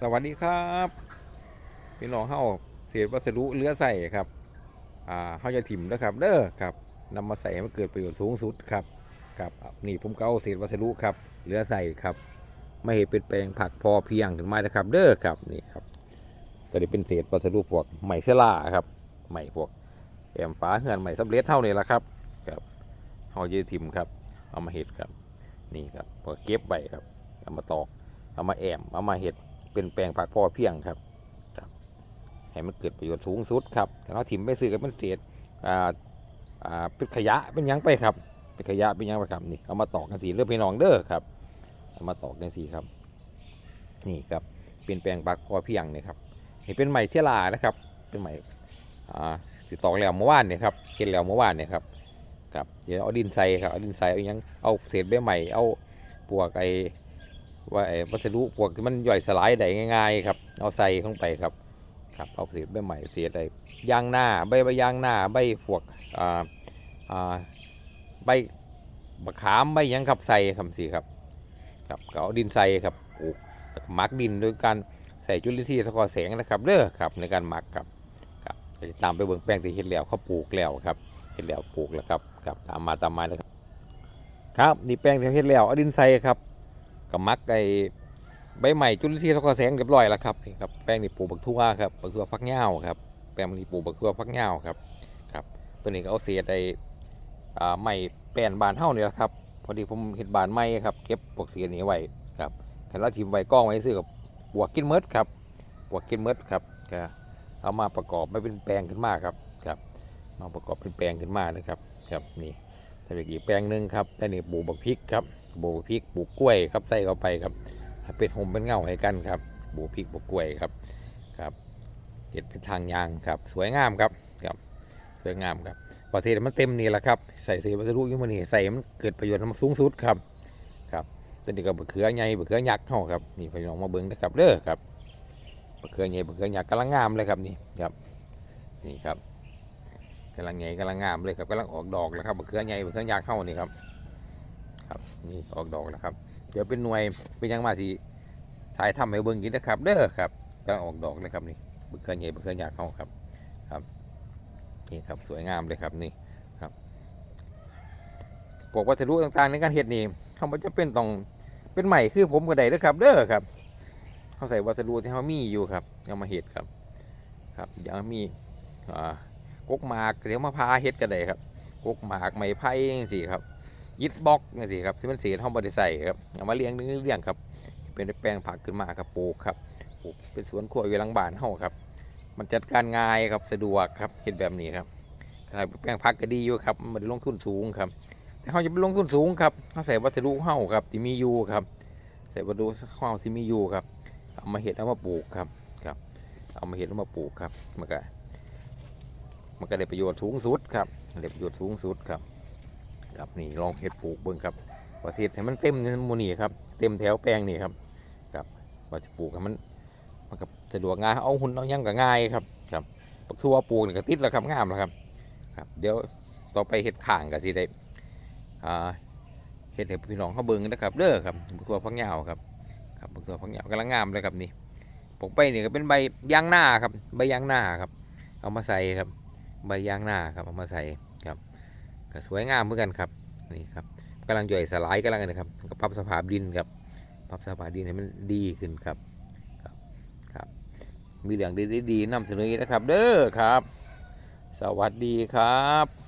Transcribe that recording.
สวัสดีครับพี่น้องเฮาเศษวัสดุเหลือใส่ครับอ่าเฮาจะถิ่มนะครับเด้อครับนำมาใส่ให้มันเกิดประโยชน์สูงสุดครับครับนี่ผมก็เอาเศษวัสดุครับเหลือใส่ครับ ไม่ให้เป็นแปลงผักพอเพียงถึงไม่นะครับ เด้อครับนี่ครับก็ได้เป็นเศษวัสดุพวกไหมเสลาครับไหมพวกแอมฟ้าเหือนไหมสำเร็จเท่านี้แหละครับครับเฮาจะถิ่มครับ เอามาเห็ดครับนี่ครับพอเก็บไว้ครับเอามาตอกเอามาแอมเอามาเห็ด เป็นแปลงผักพอเพียงครับครับให้มันเกิดประโยชน์สูงสุดครับแต่เขาถิ่มไปซื้อกันเป็นเศษอ่าอ่าเป็นขยะเป็นยังไปครับเป็นขยะเป็นยังไปครับนี่เอามาตอกกันสีเลือพี่น้องเด้อครับเอามาตอกกันสีครับ นี่ครับเป็นแปลงผักพอเพียงเนี่ยครับนี่เป็นใหม่เชลานะครับ เป็นใหม่อ่าติดตอกแล้วเมื่อวานเนี่ยครับเก็นแล้วเมื่อวานเนี่ยครับครับเดี๋ยวเอาดินใส่ครับเอาดินใส่เอายังเอาเศษใบใหม่เอาปวกไอ ว่าไอ้วัสดุพวกที่มันย่อยสลายได้ง่าย ๆ ครับ เอาใส่เข้าไปครับ ครับเอาเศษใบใหม่เศษอะไรยางหน้าใบใบยางหน้าใบพวกอ่าอ่าใบมะขามใบยังครับใส่คำสีครับ ครับก็เอาดินใส่ครับปลูกหมักดินโดยการใส่จุลินทรีย์สะกอแสงนะครับเด้อครับ ในการหมักครับครับจะตามไปเบิ่งแป้งที่เห็ดแล้วเขาปลูกแล้วครับเห็ดแล้วปลูกแล้วครับครับตามมาตามมาเลยครับครับนี่แป้งที่เห็ดแล้วเอาดินใส่ครับ กับมักไอใบใหม่จุลินทรีย์ทอกแสงเรียบร้อยแล้วครับนี่ครับแป้งนี่ปลูกบักทั่วครับบักทั่วฟักเหย้าครับแป้งนี่ปลูกบักทั่วฟักเหย้าครับครับ ตัวนี้ก็เอาเศษไออ่าไม้แป้นบานเท่านี่แหละครับ พอดีผมเห็ดบานไม้ครับเก็บพวกเศษนี้ไว้ครับแค่เราทิมไว้กล้องไว้ซื้อกับปวกกินเมดครับปวกกินเมดครับก็เอามาประกอบไม่เป็นแปลงขึ้นมาครับครับมาประกอบเป็นแปลงขึ้นมานะครับครับนี่ถ้าเป็นอีกแปลงหนึ่งครับได้นี่ปลูกบักพริกครับ ปลูกพริกปลูกกล้วยครับใส่เข้าไปครับเป็นหมเป็นเงาให้กันครับปลูกพริกปลูกกล้วยครับครับเห็ดเป็นทางยางครับ สวยงามครับครับสวยงามครับประเทศมันเต็มนี่แหละครับใส่เศษวัสดุยี่มันนี่ใส่มันเกิดประโยชน์มันสูงสุดครับครับตัวนี้ก็บะเขือใหญ่บะเขือยักษ์เท่าครับนี่พี่น้องมาเบิ้งนะครับเด้อครับบะเขือใหญ่บะเขือยักษ์กำลังงามเลยครับนี่ครับนี่ครับกำลังใหญ่กำลังงามเลยครับกำลังออกดอกแล้วครับบะเขือใหญ่บะเขือยักษ์เท่านี่ครับ ครับนี่ออกดอกแล้วครับ เดี๋ยวเป็นหน่วยเป็นยังมาสิถ่ายทำให้เบิ่งกินนะครับ เด้อครับกำลังออกดอกเลยครับนี่บึกเคยใหญ่บึกเคยยากเข้าครับ ครับ นี่ครับสวยงามเลยครับนี่ครับพวกวัสดุต่างๆในการเฮ็ดนี่เขามันจะเป็นต้องเป็นใหม่คือผมก็ได้เด้อครับ เด้อครับเขาใส่วัสดุที่เขามีอยู่ครับเอามาเฮ็ดครับ ครับอย่างมีอ่ากกหมากเดี๋ยวมาพาเฮ็ดก็ได้ครับกกหมากไม้ไผ่สิครับ ยิดบล็อกนี่สิครับที่มันเสียห้องบริใส่ครับเอามาเลี้ยงเลี้ยงเลี้ยงครับ เป็นแปลงผักขึ้นมาครับปลูกครับปลูกเป็นสวนครัวอยู่หลังบ้านเฮาครับ มันจัดการง่ายครับสะดวกครับเห็นแบบนี้ครับครับแปลงผักก็ดีอยู่ครับมันลงทุนสูงครับ แต่เขาจะไปลงทุนสูงครับเขาใส่วัสดุเฮาครับที่มีอยู่ครับ ใส่วัสดุเฮาที่มีอยู่ครับเอามาเห็ดเอามาปลูกครับครับ เอามาเห็ดเอามาปลูกครับมันก็มันก็ได้ประโยชน์สูงสุดครับได้ประโยชน์สูงสุดครับ ครับนี่ลองเห็ดปลูกเบิ่งครับประเทศให้มันเต็มในหมูนี่ครับเต็มแถวแปลงนี่ครับครับว่าจะปลูกให้มันมันก็สะดวกง่ายเอาหุ่นเอายังก็ง่ายครับครับปักทั่วปลูกนี่ก็ติดแล้วครับงามแล้วครับครับ เดี๋ยวต่อไปเห็ดข่างก็สิได้อ่าเห็ดให้พี่น้องเขาเบิ่งนะครับเด้อครับปักทั่วฟักยาวครับครับปักทั่วฟักยาวกำลังงามเลยครับนี่ปลูกไปนี่ก็เป็นใบยางหน้าครับ ใบยางหน้าครับ เอามาใส่ครับ ใบยางหน้าครับเอามาใส่ สวยงามเหมือนกันครับนี่ครับกำลังย่อยสลายกำลังนะครับก็ปรับสภาพดินครับปรับสภาพดินให้มันดีขึ้นครับครับครับ มีเรื่องดีๆๆนำเสนออีกนะครับ เด้อครับ สวัสดีครับ